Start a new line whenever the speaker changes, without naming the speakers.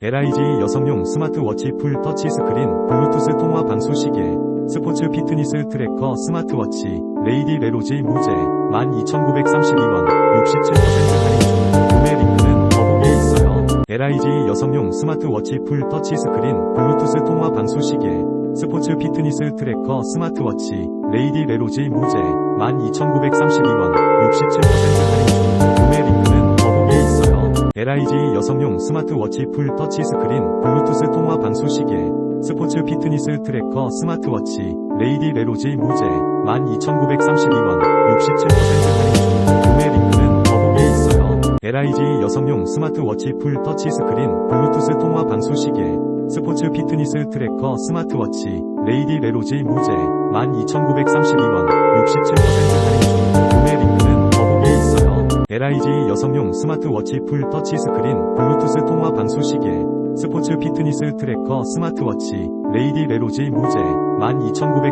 LIG 여성용 스마트워치 풀 터치 스크린 블루투스 통화 방수 시계 스포츠 피트니스 트래커 스마트워치 레이디 레로지 무제 12,932원 67% 할인 중 구매 링크는 더보기에 있어요. LIG 여성용 스마트워치 풀 터치 스크린 블루투스 통화 방수 시계 스포츠 피트니스 트래커 스마트워치 레이디 레로지 무제 12,932원 LIG 여성용 스마트워치 풀 터치 스크린 블루투스 통화 방수 시계 스포츠 피트니스 트래커 스마트워치 레이디 레로지 무제 12,932원 67% 할인 중 구매 링크는 더보기에 있어요. LIG 여성용 스마트워치 풀 터치 스크린 블루투스 통화 방수 시계 스포츠 피트니스 트래커 스마트워치 레이디 레로지 무제 12,932원 67% 할인 중 LIG 여성용 스마트워치 풀 터치 스크린 블루투스 통화 방수 시계 스포츠 피트니스 트래커 스마트워치 레이디 레로지 무제 12,932원